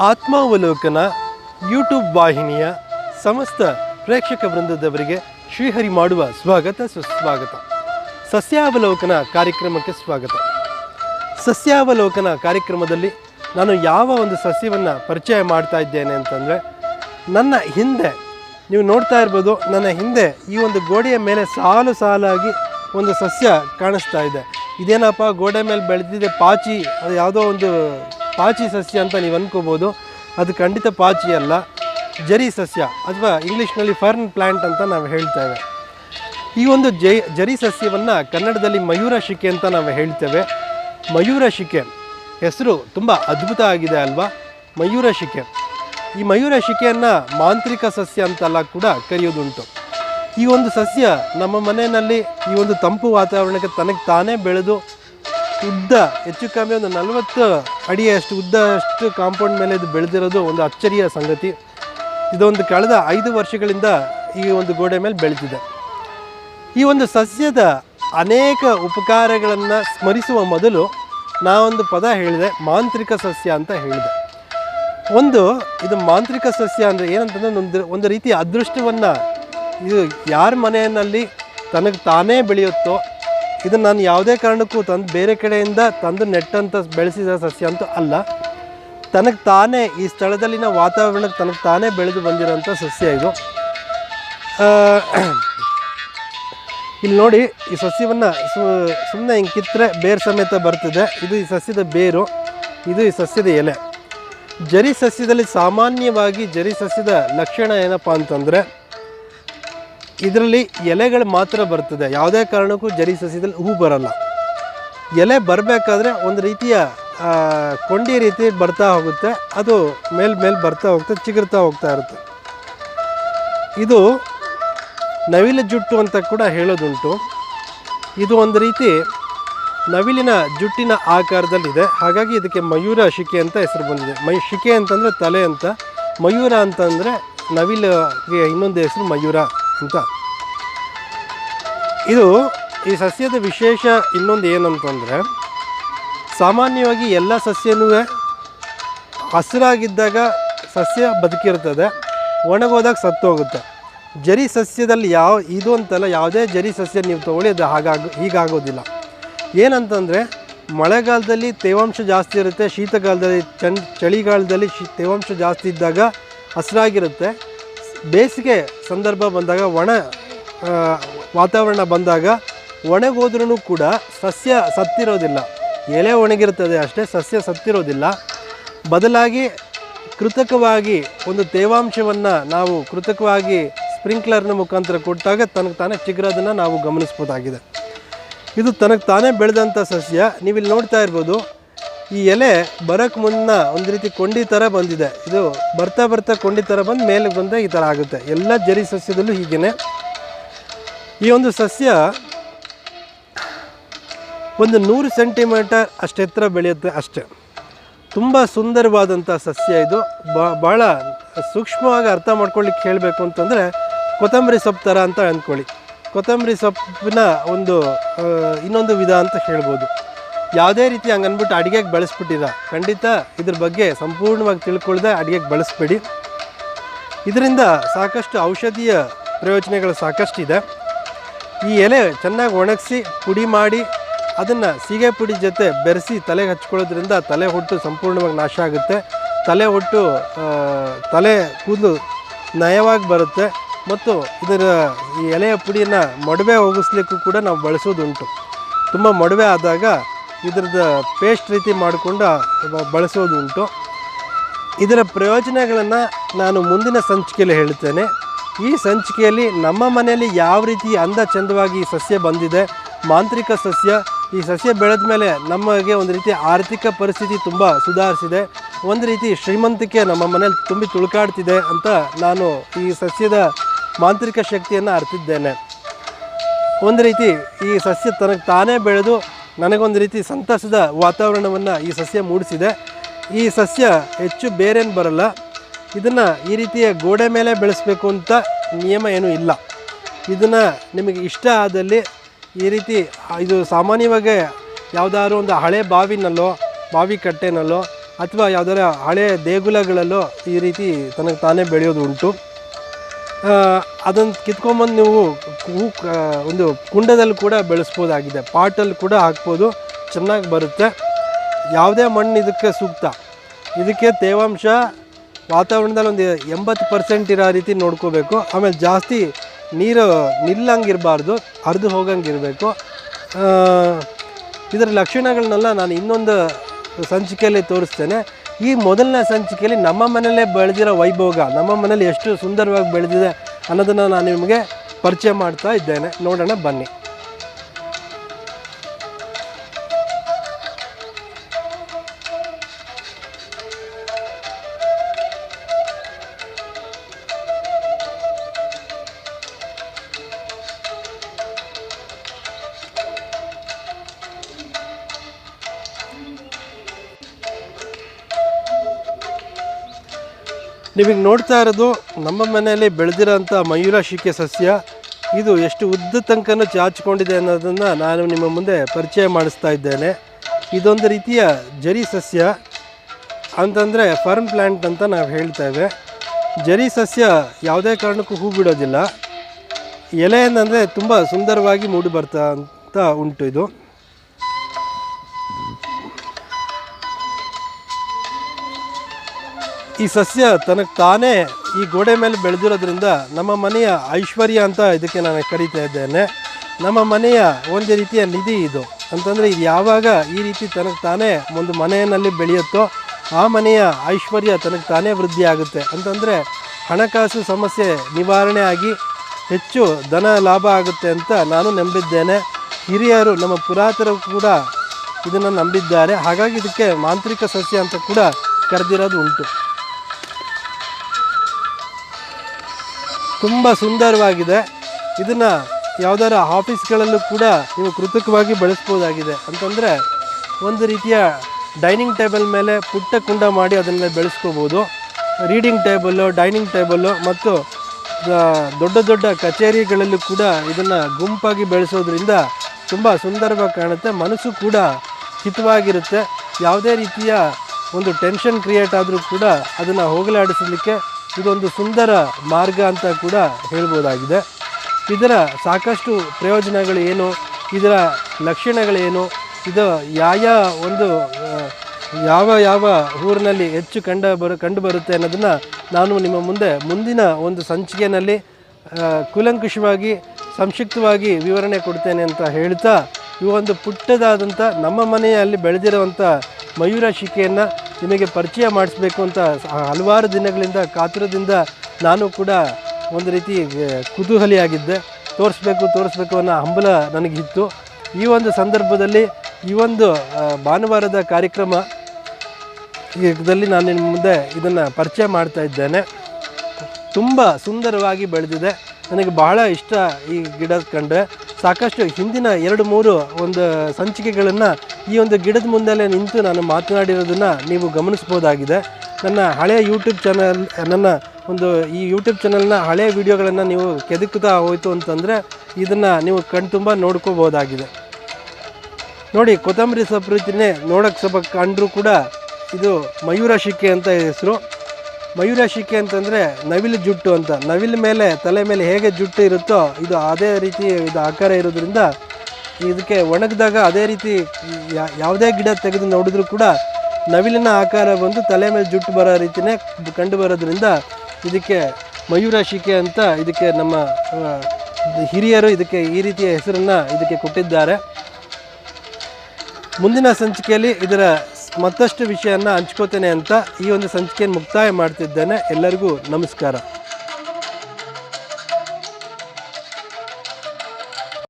ಆತ್ಮಾವಲೋಕನ ಯೂಟ್ಯೂಬ್ ವಾಹಿನಿಯ ಸಮಸ್ತ ಪ್ರೇಕ್ಷಕ ವೃಂದದವರಿಗೆ ಶ್ರೀಹರಿ ಮಾಡುವ ಸ್ವಾಗತ, ಸುಸ್ವಾಗತ. ಸಸ್ಯಾವಲೋಕನ ಕಾರ್ಯಕ್ರಮಕ್ಕೆ ಸ್ವಾಗತ. ಸಸ್ಯಾವಲೋಕನ ಕಾರ್ಯಕ್ರಮದಲ್ಲಿ ನಾನು ಯಾವ ಒಂದು ಸಸ್ಯವನ್ನು ಪರಿಚಯ ಮಾಡ್ತಾ ಇದ್ದೇನೆ ಅಂತಂದರೆ, ನನ್ನ ಹಿಂದೆ, ನೀವು ನೋಡ್ತಾ ಇರ್ಬೋದು, ನನ್ನ ಹಿಂದೆ ಈ ಒಂದು ಗೋಡೆಯ ಮೇಲೆ ಸಾಲು ಸಾಲಾಗಿ ಒಂದು ಸಸ್ಯ ಕಾಣಿಸ್ತಾ ಇದೆ. ಇದೇನಪ್ಪ, ಗೋಡೆ ಮೇಲೆ ಬೆಳೆದಿದೆ ಪಾಚಿ, ಅದು ಯಾವುದೋ ಒಂದು ಪಾಚಿ ಸಸ್ಯ ಅಂತ ನೀವು ಅಂದ್ಕೋಬೋದು ಅದು ಖಂಡಿತ ಪಾಚಿ ಅಲ್ಲ, ಜರಿ ಸಸ್ಯ ಅಥವಾ ಇಂಗ್ಲೀಷ್ನಲ್ಲಿ ಫರ್ನ್ ಪ್ಲ್ಯಾಂಟ್ ಅಂತ ನಾವು ಹೇಳ್ತೇವೆ. ಈ ಒಂದು ಜೈ, ಜರಿ ಸಸ್ಯವನ್ನು ಕನ್ನಡದಲ್ಲಿ ಮಯೂರ ಶಿಕೆ ಅಂತ ನಾವು ಹೇಳ್ತೇವೆ. ಮಯೂರ ಶಿಕೆ ಹೆಸರು ತುಂಬ ಅದ್ಭುತ ಆಗಿದೆ ಅಲ್ವಾ? ಮಯೂರ ಶಿಕೆ. ಈ ಮಯೂರ ಶಿಕೆಯನ್ನು ಮಾಂತ್ರಿಕ ಸಸ್ಯ ಅಂತೆಲ್ಲ ಕೂಡ ಕರೆಯೋದುಂಟು ಈ ಒಂದು ಸಸ್ಯ ನಮ್ಮ ಮನೆಯಲ್ಲಿ ಈ ಒಂದು ತಂಪು ವಾತಾವರಣಕ್ಕೆ ತನಗೆ ತಾನೇ ಬೆಳೆದು ಉದ್ದ. ಹೆಚ್ಚು ಕಮ್ಮಿ ಒಂದು ನಲವತ್ತು ಅಡಿಯಷ್ಟು ಉದ್ದಷ್ಟು ಕಾಂಪೌಂಡ್ ಮೇಲೆ ಇದು ಬೆಳೆದಿರೋದು ಒಂದು ಅಚ್ಚರಿಯ ಸಂಗತಿ. ಇದೊಂದು ಕಳೆದ ಐದು ವರ್ಷಗಳಿಂದ ಈ ಒಂದು ಗೋಡೆ ಮೇಲೆ ಬೆಳೆದಿದೆ ಈ ಒಂದು ಸಸ್ಯದ ಅನೇಕ ಉಪಕಾರಗಳನ್ನು ಸ್ಮರಿಸುವ ಮೊದಲು ನಾವೊಂದು ಪದ ಹೇಳಿದೆ, ಮಾಂತ್ರಿಕ ಸಸ್ಯ ಅಂತ ಹೇಳಿದೆ. ಒಂದು, ಇದು ಮಾಂತ್ರಿಕ ಸಸ್ಯ ಅಂದರೆ ಏನಂತಂದರೆ ಒಂದು ಒಂದು ರೀತಿಯ ಅದೃಷ್ಟವನ್ನು ಇದು ಯಾರ ಮನೆಯಲ್ಲಿ ತನಗೆ ತಾನೇ ಬೆಳೆಯುತ್ತೋ ಇದನ್ನು ನಾನು ಯಾವುದೇ ಕಾರಣಕ್ಕೂ ತಂದು ಬೇರೆ ಕಡೆಯಿಂದ ತಂದು ನೆಟ್ಟಂತ ಬೆಳೆಸಿದ ಸಸ್ಯ ಅಂತೂ ಅಲ್ಲ. ತನಗೆ ತಾನೇ ಈ ಸ್ಥಳದಲ್ಲಿನ ವಾತಾವರಣಕ್ಕೆ ತನಗೆ ತಾನೇ ಬೆಳೆದು ಬಂದಿರೋಂಥ ಸಸ್ಯ ಇದು. ಇಲ್ಲಿ ನೋಡಿ ಈ ಸಸ್ಯವನ್ನು ಸುಮ್ಮನೆ ಹಿಂಗೆ ಕಿತ್ತರೆ ಬೇರು ಸಮೇತ ಬರ್ತಿದೆ. ಇದು ಈ ಸಸ್ಯದ ಬೇರು, ಇದು ಈ ಸಸ್ಯದ ಎಲೆ. ಜರಿ ಸಸ್ಯದಲ್ಲಿ ಸಾಮಾನ್ಯವಾಗಿ ಜರಿ ಸಸ್ಯದ ಲಕ್ಷಣ ಏನಪ್ಪ ಅಂತಂದರೆ ಇದರಲ್ಲಿ ಎಲೆಗಳು ಮಾತ್ರ ಬರ್ತದೆ. ಯಾವುದೇ ಕಾರಣಕ್ಕೂ ಜರಿ ಸಸ್ಯದಲ್ಲಿ ಹೂ ಬರಲ್ಲ. ಎಲೆ ಬರಬೇಕಾದ್ರೆ ಒಂದು ರೀತಿಯ ಕೊಂಡಿ ರೀತಿ ಬರ್ತಾ ಹೋಗುತ್ತೆ. ಅದು ಮೇಲ್ ಮೇಲ್ ಬರ್ತಾ ಹೋಗ್ತಾ ಚಿಗುರ್ತಾ ಹೋಗ್ತಾ ಇರುತ್ತೆ. ಇದು ನವಿಲ ಜುಟ್ಟು ಅಂತ ಕೂಡ ಹೇಳೋದುಂಟು. ಇದು ಒಂದು ರೀತಿ ನವಿಲಿನ ಜುಟ್ಟಿನ ಆಕಾರದಲ್ಲಿದೆ. ಹಾಗಾಗಿ ಇದಕ್ಕೆ ಮಯೂರ ಶಿಕೆ ಅಂತ ಹೆಸರು ಬಂದಿದೆ. ಮೈ ಶಿಕೆ ಅಂತಂದರೆ ತಲೆ ಅಂತ. ಮಯೂರ ಅಂತಂದರೆ ನವಿಲಿಗೆ ಇನ್ನೊಂದು ಹೆಸರು ಮಯೂರ. ಅಂತ ಇದು ಈ ಸಸ್ಯದ ವಿಶೇಷ ಇನ್ನೊಂದು ಏನಂತಂದರೆ, ಸಾಮಾನ್ಯವಾಗಿ ಎಲ್ಲ ಸಸ್ಯನೂ ಹಸಿರಾಗಿದ್ದಾಗ ಸಸ್ಯ ಬದುಕಿರ್ತದೆ, ಒಣಗೋದಾಗ ಸತ್ತೋಗುತ್ತೆ. ಜರಿ ಸಸ್ಯದಲ್ಲಿ ಯಾವ, ಇದು ಅಂತಲ್ಲ, ಯಾವುದೇ ಜರಿ ಸಸ್ಯ ನೀವು ತೊಗೊಳ್ಳಿ, ಅದು ಹಾಗಾಗ, ಹೀಗಾಗೋದಿಲ್ಲ. ಏನಂತಂದರೆ, ಮಳೆಗಾಲದಲ್ಲಿ ತೇವಾಂಶ ಜಾಸ್ತಿ ಇರುತ್ತೆ ಶೀತಕಾಲದಲ್ಲಿ ಚಂಡ್ ಚಳಿಗಾಲದಲ್ಲಿ ಶಿ, ತೇವಾಂಶ ಜಾಸ್ತಿ ಇದ್ದಾಗ ಹಸಿರಾಗಿರುತ್ತೆ. ಬೇಸಿಗೆ ಸಂದರ್ಭ ಬಂದಾಗ ಒಣ ವಾತಾವರಣ ಬಂದಾಗ ಒಣಗೋದ್ರೂ ಕೂಡ ಸಸ್ಯ ಸತ್ತಿರೋದಿಲ್ಲ. ಎಲೆ ಒಣಗಿರ್ತದೆ ಅಷ್ಟೇ, ಸಸ್ಯ ಸತ್ತಿರೋದಿಲ್ಲ. ಬದಲಾಗಿ ಕೃತಕವಾಗಿ ಒಂದು ತೇವಾಂಶವನ್ನು ನಾವು ಕೃತಕವಾಗಿ ಸ್ಪ್ರಿಂಕ್ಲರ್ನ ಮುಖಾಂತರ ಕೊಟ್ಟಾಗ ತನಗೆ ತಾನೇ ಚಿಗುರೋದನ್ನು ನಾವು ಗಮನಿಸ್ಬೋದಾಗಿದೆ. ಇದು ತನಗೆ ತಾನೇ ಬೆಳೆದಂಥ ಸಸ್ಯ, ನೀವಿಲ್ಲಿ ನೋಡ್ತಾ ಇರ್ಬೋದು ಈ ಎಲೆ ಬರೋಕ್ಕೆ ಮುನ್ನ ಒಂದು ರೀತಿ ಕೊಂಡಿ ಥರ ಬಂದಿದೆ. ಇದು ಬರ್ತಾ ಬರ್ತಾ ಕೊಂಡಿ ಥರ ಬಂದು ಮೇಲೆ ಬಂದ ಈ ಥರ ಆಗುತ್ತೆ. ಎಲ್ಲ ಜರಿ ಸಸ್ಯದಲ್ಲೂ ಹೀಗೇನೆ. ಈ ಒಂದು ಸಸ್ಯ ಒಂದು ನೂರು ಸೆಂಟಿಮೀಟರ್ ಅಷ್ಟು ಎತ್ತರ ಬೆಳೆಯುತ್ತೆ ಅಷ್ಟೇ. ತುಂಬ ಸುಂದರವಾದಂಥ ಸಸ್ಯ ಇದು. ಭಾಳ ಸೂಕ್ಷ್ಮವಾಗಿ ಅರ್ಥ ಮಾಡ್ಕೊಳ್ಳಿಕ್ಕೆ ಹೇಳಬೇಕು ಅಂತಂದರೆ ಕೊತ್ತಂಬರಿ ಸೊಪ್ಪು ಥರ ಅಂತ ಅಂದ್ಕೊಳ್ಳಿ. ಕೊತ್ತಂಬರಿ ಸೊಪ್ಪಿನ ಒಂದು ಇನ್ನೊಂದು ವಿಧ ಅಂತ ಹೇಳ್ಬೋದು. ಯಾವುದೇ ರೀತಿ ಹಂಗೆ ಅಂದ್ಬಿಟ್ಟು ಅಡುಗೆಗೆ ಬಳಸ್ಬಿಟ್ಟಿಲ್ಲ ಖಂಡಿತ ಇದ್ರ ಬಗ್ಗೆ ಸಂಪೂರ್ಣವಾಗಿ ತಿಳ್ಕೊಳ್ದೆ ಅಡುಗೆಗೆ ಬಳಸಬೇಡಿ. ಇದರಿಂದ ಸಾಕಷ್ಟು ಔಷಧೀಯ ಪ್ರಯೋಜನಗಳು ಸಾಕಷ್ಟಿದೆ. ಈ ಎಲೆ ಚೆನ್ನಾಗಿ ಒಣಗಿಸಿ ಪುಡಿ ಮಾಡಿ ಅದನ್ನು ಸೀಗೆ ಪುಡಿ ಜೊತೆ ಬೆರೆಸಿ ತಲೆಗೆ ಹಚ್ಕೊಳ್ಳೋದ್ರಿಂದ ತಲೆ ಹೊಟ್ಟು ಸಂಪೂರ್ಣವಾಗಿ ನಾಶ ಆಗುತ್ತೆ. ತಲೆ ಹೊಟ್ಟು ತಲೆ ಕೂದಲು ನಯವಾಗಿ ಬರುತ್ತೆ ಮತ್ತು ಇದರ ಈ ಎಲೆಯ ಪುಡಿಯನ್ನು ಮೊಡವೆ ಹೋಗಿಸ್ಲಿಕ್ಕೂ ಕೂಡ ನಾವು ಬಳಸೋದುಂಟು. ತುಂಬ ಮೊಡವೆ ಆದಾಗ ಇದ್ರದ್ದು ಪೇಸ್ಟ್ ರೀತಿ ಮಾಡಿಕೊಂಡು ಬಳಸೋದು ಉಂಟು. ಇದರ ಪ್ರಯೋಜನಗಳನ್ನು ನಾನು ಮುಂದಿನ ಸಂಚಿಕೆಯಲ್ಲಿ ಹೇಳ್ತೇನೆ. ಈ ಸಂಚಿಕೆಯಲ್ಲಿ ನಮ್ಮ ಮನೆಯಲ್ಲಿ ಯಾವ ರೀತಿ ಅಂದ ಚಂದವಾಗಿ ಈ ಸಸ್ಯ ಬಂದಿದೆ, ಮಾಂತ್ರಿಕ ಸಸ್ಯ, ಈ ಸಸ್ಯ ಬೆಳೆದ ಮೇಲೆ ನಮಗೆ ಒಂದು ರೀತಿ ಆರ್ಥಿಕ ಪರಿಸ್ಥಿತಿ ತುಂಬ ಸುಧಾರಿಸಿದೆ. ಒಂದು ರೀತಿ ಶ್ರೀಮಂತಿಕೆ ನಮ್ಮ ಮನೇಲಿ ತುಂಬಿ ತುಳುಕಾಡ್ತಿದೆ ಅಂತ ನಾನು ಈ ಸಸ್ಯದ ಮಾಂತ್ರಿಕ ಶಕ್ತಿಯನ್ನು ಅರ್ತಿದ್ದೇನೆ. ಒಂದು ರೀತಿ ಈ ಸಸ್ಯ ತನಗೆ ತಾನೇ ಬೆಳೆದು ನನಗೊಂದು ರೀತಿ ಸಂತಸದ ವಾತಾವರಣವನ್ನು ಈ ಸಸ್ಯ ಮೂಡಿಸಿದೆ. ಈ ಸಸ್ಯ ಹೆಚ್ಚು ಬೇರೇನು ಬರಲ್ಲ. ಇದನ್ನು ಈ ರೀತಿಯ ಗೋಡೆ ಮೇಲೆ ಬೆಳೆಸಬೇಕು ಅಂತ ನಿಯಮ ಏನೂ ಇಲ್ಲ. ಇದನ್ನು ನಿಮಗೆ ಇಷ್ಟ ಆದಲ್ಲಿ ಈ ರೀತಿ, ಇದು ಸಾಮಾನ್ಯವಾಗಿ ಯಾವುದಾದ್ರು ಒಂದು ಹಳೆ ಬಾವಿನಲ್ಲೋ, ಬಾವಿ ಕಟ್ಟೆನಲ್ಲೋ, ಅಥವಾ ಯಾವುದಾರ ಹಳೆ ದೇಗುಲಗಳಲ್ಲೋ ಈ ರೀತಿ ತನಗೆ ತಾನೇ ಬೆಳೆಯೋದು ಉಂಟು ಅದನ್ನು ಕಿತ್ಕೊಂಬಂದು ನೀವು ಹೂ ಒಂದು ಕುಂಡದಲ್ಲಿ ಕೂಡ ಬೆಳೆಸ್ಬೋದಾಗಿದೆ. ಪಾಟಲ್ಲಿ ಕೂಡ ಹಾಕ್ಬೋದು. ಚೆನ್ನಾಗಿ ಬರುತ್ತೆ. ಯಾವುದೇ ಮಣ್ಣು ಇದಕ್ಕೆ ಸೂಕ್ತ. ಇದಕ್ಕೆ ತೇವಾಂಶ ವಾತಾವರಣದಲ್ಲಿ ಒಂದು ಎಂಬತ್ತು ಪರ್ಸೆಂಟ್ ಇರೋ ರೀತಿ ನೋಡ್ಕೋಬೇಕು. ಆಮೇಲೆ ಜಾಸ್ತಿ ನೀರು ನಿಲ್ಲಂಗಿರಬಾರ್ದು. ಹರಿದು ಹೋಗಂಗಿರಬೇಕು. ಇದರ ಲಕ್ಷಣಗಳನ್ನೆಲ್ಲ ನಾನು ಇನ್ನೊಂದು ಸಂಚಿಕೆಯಲ್ಲಿ ತೋರಿಸ್ತೇನೆ. ಈ ಮೊದಲನೇ ಸಂಚಿಕೆಯಲ್ಲಿ ನಮ್ಮ ಮನೆಯಲ್ಲೇ ಬೆಳೆದಿರೋ ವೈಭೋಗ, ನಮ್ಮ ಮನೇಲಿ ಎಷ್ಟು ಸುಂದರವಾಗಿ ಬೆಳೆದಿದೆ ಅನ್ನೋದನ್ನು ನಾನು ನಿಮಗೆ ಪರಿಚಯ ಮಾಡ್ತಾ ಇದ್ದೇನೆ. ನೋಡೋಣ ಬನ್ನಿ. ನೀವೀಗ ನೋಡ್ತಾ ಇರೋದು ನಮ್ಮ ಮನೆಯಲ್ಲಿ ಬೆಳೆದಿರೋಂಥ ಮಯೂರ ಶಿಕೆ ಸಸ್ಯ. ಇದು ಎಷ್ಟು ಉದ್ದ ತನಕನೂ ಚಾಚಿಕೊಂಡಿದೆ ಅನ್ನೋದನ್ನು ನಾನು ನಿಮ್ಮ ಮುಂದೆ ಪರಿಚಯ ಮಾಡಿಸ್ತಾ ಇದ್ದೇನೆ. ಇದೊಂದು ರೀತಿಯ ಜರಿ ಸಸ್ಯ ಅಂತಂದರೆ ಫರ್ಮ್ ಪ್ಲ್ಯಾಂಟ್ ಅಂತ ನಾವು ಹೇಳ್ತೇವೆ ಜರಿ ಸಸ್ಯ ಯಾವುದೇ ಕಾರಣಕ್ಕೂ ಹೂ ಬಿಡೋದಿಲ್ಲ. ಎಲೆ ಏನಂದರೆ ತುಂಬ ಸುಂದರವಾಗಿ ಮೂಡಿ ಬರ್ತಾ ಅಂತ ಉಂಟು ಇದು. ಈ ಸಸ್ಯ ತನಗೆ ತಾನೇ ಈ ಗೋಡೆ ಮೇಲೆ ಬೆಳೆದಿರೋದ್ರಿಂದ ನಮ್ಮ ಮನೆಯ ಐಶ್ವರ್ಯ ಅಂತ ಇದಕ್ಕೆ ನಾನು ಕರಿತಾ ಇದ್ದೇನೆ. ನಮ್ಮ ಮನೆಯ ಒಂದು ರೀತಿಯ ನಿಧಿ ಇದು. ಅಂತಂದರೆ ಇದು ಯಾವಾಗ ಈ ರೀತಿ ತನಗೆ ತಾನೇ ಒಂದು ಮನೆಯಲ್ಲಿ ಬೆಳೆಯುತ್ತೋ ಆ ಮನೆಯ ಐಶ್ವರ್ಯ ತನಗೆ ತಾನೇ ವೃದ್ಧಿ ಆಗುತ್ತೆ. ಅಂತಂದರೆ ಹಣಕಾಸು ಸಮಸ್ಯೆ ನಿವಾರಣೆ ಆಗಿ ಹೆಚ್ಚು ಧನ ಲಾಭ ಆಗುತ್ತೆ ಅಂತ ನಾನು ನಂಬಿದ್ದೇನೆ. ಹಿರಿಯರು ನಮ್ಮ ಪುರಾತನರು ಕೂಡ ಇದನ್ನು ನಂಬಿದ್ದಾರೆ. ಹಾಗಾಗಿ ಇದಕ್ಕೆ ಮಾಂತ್ರಿಕ ಸಸ್ಯ ಅಂತ ಕೂಡ ಕರೆದಿರೋದು ಉಂಟು. ತುಂಬ ಸುಂದರವಾಗಿದೆ. ಇದನ್ನು ಯಾವುದಾರ ಆಫೀಸ್ಗಳಲ್ಲೂ ಕೂಡ ನೀವು ಕೃತಕವಾಗಿ ಬೆಳೆಸ್ಬೋದಾಗಿದೆ. ಅಂತಂದರೆ ಒಂದು ರೀತಿಯ ಡೈನಿಂಗ್ ಟೇಬಲ್ ಮೇಲೆ ಪುಟ್ಟ ಕುಂಡ ಮಾಡಿ ಅದನ್ನು ಬೆಳೆಸ್ಕೋಬೋದು. ರೀಡಿಂಗ್ ಟೇಬಲ್ಲು, ಡೈನಿಂಗ್ ಟೇಬಲ್ಲು ಮತ್ತು ದೊಡ್ಡ ದೊಡ್ಡ ಕಚೇರಿಗಳಲ್ಲೂ ಕೂಡ ಇದನ್ನು ಗುಂಪಾಗಿ ಬೆಳೆಸೋದ್ರಿಂದ ತುಂಬ ಸುಂದರವಾಗಿ ಕಾಣುತ್ತೆ. ಮನಸ್ಸು ಕೂಡ ಹಿತವಾಗಿರುತ್ತೆ. ಯಾವುದೇ ರೀತಿಯ ಒಂದು ಟೆನ್ಷನ್ ಕ್ರಿಯೇಟ್ ಆದರೂ ಕೂಡ ಅದನ್ನು ಹೋಗಲಾಡಿಸಲಿಕ್ಕೆ ಇದೊಂದು ಸುಂದರ ಮಾರ್ಗ ಅಂತ ಕೂಡ ಹೇಳ್ಬೋದಾಗಿದೆ. ಇದರ ಸಾಕಷ್ಟು ಪ್ರಯೋಜನಗಳು ಏನು ಇದರ ಲಕ್ಷಣಗಳೇನು? ಇದು ಯಾವ ಒಂದು ಯಾವ ಯಾವ ಊರಿನಲ್ಲಿ ಹೆಚ್ಚು ಕಂಡು ಬರು ಕಂಡು ಬರುತ್ತೆ ಅನ್ನೋದನ್ನು ನಾನು ನಿಮ್ಮ ಮುಂದೆ ಮುಂದಿನ ಒಂದು ಸಂಚಿಕೆಯಲ್ಲಿ ಕೂಲಂಕುಷವಾಗಿ, ಸಂಕ್ಷಿಪ್ತವಾಗಿ ವಿವರಣೆ ಕೊಡ್ತೇನೆ ಅಂತ ಹೇಳ್ತಾ, ಈ ಒಂದು ಪುಟ್ಟದಾದಂಥ ನಮ್ಮ ಮನೆಯಲ್ಲಿ ಬೆಳೆದಿರುವಂಥ ಮಯೂರ ಶಿಕೆಯನ್ನು ನಿಮಗೆ ಪರಿಚಯ ಮಾಡಿಸ್ಬೇಕು ಅಂತ ಹಲವಾರು ದಿನಗಳಿಂದ, ಕಾತುರದಿಂದ ನಾನು ಕೂಡ ಒಂದು ರೀತಿ ಕುತೂಹಲಿಯಾಗಿದ್ದೆ. ತೋರಿಸ್ಬೇಕು ತೋರಿಸ್ಬೇಕು ಅನ್ನೋ ಹಂಬಲ ನನಗಿತ್ತು. ಈ ಒಂದು ಸಂದರ್ಭದಲ್ಲಿ, ಈ ಒಂದು ಭಾನುವಾರದ ಕಾರ್ಯಕ್ರಮ ಇದರಲ್ಲಿ ನಾನು ನಿಮ್ಮ ಮುಂದೆ ಇದನ್ನು ಪರಿಚಯ ಮಾಡ್ತಾ ಇದ್ದೇನೆ. ತುಂಬ ಸುಂದರವಾಗಿ ಬೆಳೆದಿದೆ. ನನಗೆ ಬಹಳ ಇಷ್ಟ ಈ ಗಿಡ ಕಂಡ್ರೆ. ಸಾಕಷ್ಟು ಹಿಂದಿನ ಎರಡು ಮೂರು ಒಂದು ಸಂಚಿಕೆಗಳನ್ನು ಈ ಒಂದು ಗಿಡದ ಮುಂದೆಲೇ ನಿಂತು ನಾನು ಮಾತನಾಡಿರೋದನ್ನು ನೀವು ಗಮನಿಸ್ಬೋದಾಗಿದೆ ನನ್ನ ಹಳೆಯ ಯೂಟ್ಯೂಬ್ ಚಾನಲ್ ನನ್ನ ಒಂದು ಈ ಯೂಟ್ಯೂಬ್ ಚಾನಲ್ನ ಹಳೆಯ ವಿಡಿಯೋಗಳನ್ನು ನೀವು ಕೆದಕುತ್ತಾ ಹೋಯಿತು ಅಂತಂದರೆ ಇದನ್ನು ನೀವು ಕಣ್ತುಂಬ ನೋಡ್ಕೋಬೋದಾಗಿದೆ ನೋಡಿ, ಕೊತ್ತಂಬರಿ ಸಪ್ರೀತಿನೇ ನೋಡೋಕೆ ನೋಡೋಕ್ಕೆ ಸ್ವಲ್ಪ ಕಂಡರೂ ಕೂಡ ಇದು ಮಯೂರ ಶಿಕೆ ಅಂತ ಹೆಸರು. ಮಯೂರ ಶಿಕೆ ಅಂತಂದರೆ ನವಿಲು ಜುಟ್ಟು ಅಂತ. ನವಿಲು ಮೇಲೆ, ತಲೆ ಮೇಲೆ ಹೇಗೆ ಜುಟ್ಟು ಇರುತ್ತೋ ಇದು ಅದೇ ರೀತಿ ಇದು ಆಕಾರ ಇರೋದ್ರಿಂದ ಇದಕ್ಕೆ ಒಣಗಿದಾಗ ಅದೇ ರೀತಿ ಯಾವುದೇ ಗಿಡ ತೆಗೆದು ನೋಡಿದ್ರೂ ಕೂಡ ನವಿಲಿನ ಆಕಾರ ಬಂದು ತಲೆ ಮೇಲೆ ಜುಟ್ಟು ಬರೋ ರೀತಿಯೇ ಕಂಡು ಬರೋದ್ರಿಂದ ಇದಕ್ಕೆ ಮಯೂರ ಶಿಕೆ ಅಂತ ಇದಕ್ಕೆ ನಮ್ಮ ಹಿರಿಯರು ಇದಕ್ಕೆ ಈ ರೀತಿಯ ಹೆಸರನ್ನು ಇದಕ್ಕೆ ಕೊಟ್ಟಿದ್ದಾರೆ. ಮುಂದಿನ ಸಂಚಿಕೆಯಲ್ಲಿ ಇದರ ಮತ್ತಷ್ಟು ವಿಷಯನ ಹಂಚ್ಕೋತೇನೆ ಅಂತ ಈ ಒಂದು ಸಂಚಿಕೆಯನ್ನು ಮುಕ್ತಾಯ ಮಾಡ್ತಿದ್ದೇನೆ. ಎಲ್ಲರಿಗೂ ನಮಸ್ಕಾರ.